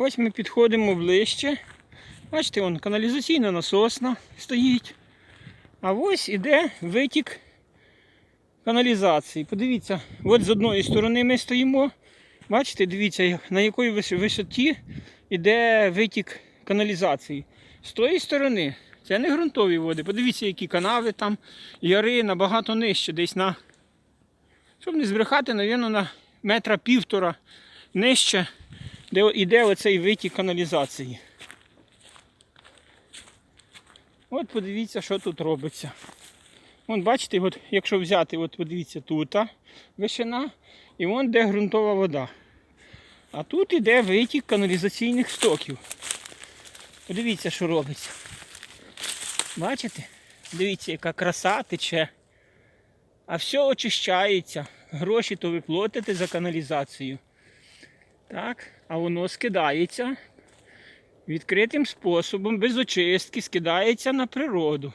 Ось ми підходимо ближче. Бачите, вон каналізаційна насосна стоїть. А ось іде витік каналізації. Подивіться, от з одної сторони ми стоїмо. Бачите, дивіться, на якій висоті йде витік каналізації. З тої сторони це не ґрунтові води. Подивіться, які канави там, яри набагато нижче, десь на, щоб не збрехати, навірно, на метра півтора нижче, де йде оцей витік каналізації. От подивіться, що тут робиться. Вон, бачите, от, якщо взяти, от подивіться, тут вишина, і вон де ґрунтова вода. А тут іде витік каналізаційних стоків. Подивіться, що робиться. Бачите? Дивіться, яка краса тече. А все очищається. Гроші то ви платите за каналізацію. Так, а воно скидається відкритим способом, без очистки, скидається на природу.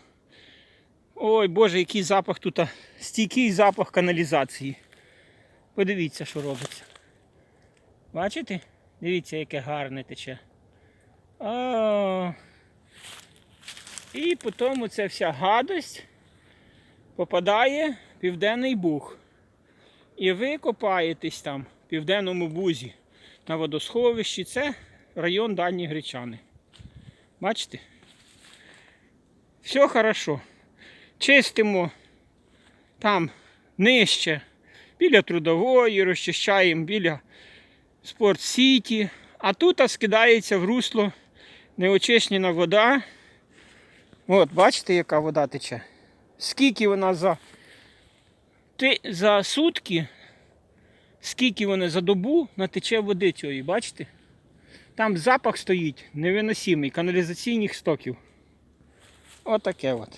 Ой, Боже, який запах тут, стійкий запах каналізації. Подивіться, що робиться. Бачите? Дивіться, яке гарне тече. А, і потім ця вся гадость попадає в Південний Буг. І ви копаєтесь там, в Південному Бузі, на водосховищі. Це район Дальні Гречани. Бачите? Все хорошо. Чистимо там нижче, біля трудової, розчищаємо біля Спорт Сіті. А тут скидається в русло неочищена вода. От, бачите, яка вода тече? Скільки вона за, за сутки, скільки вони за добу натече води цієї, бачите? Там запах стоїть невиносимий каналізаційних стоків. Отаке от.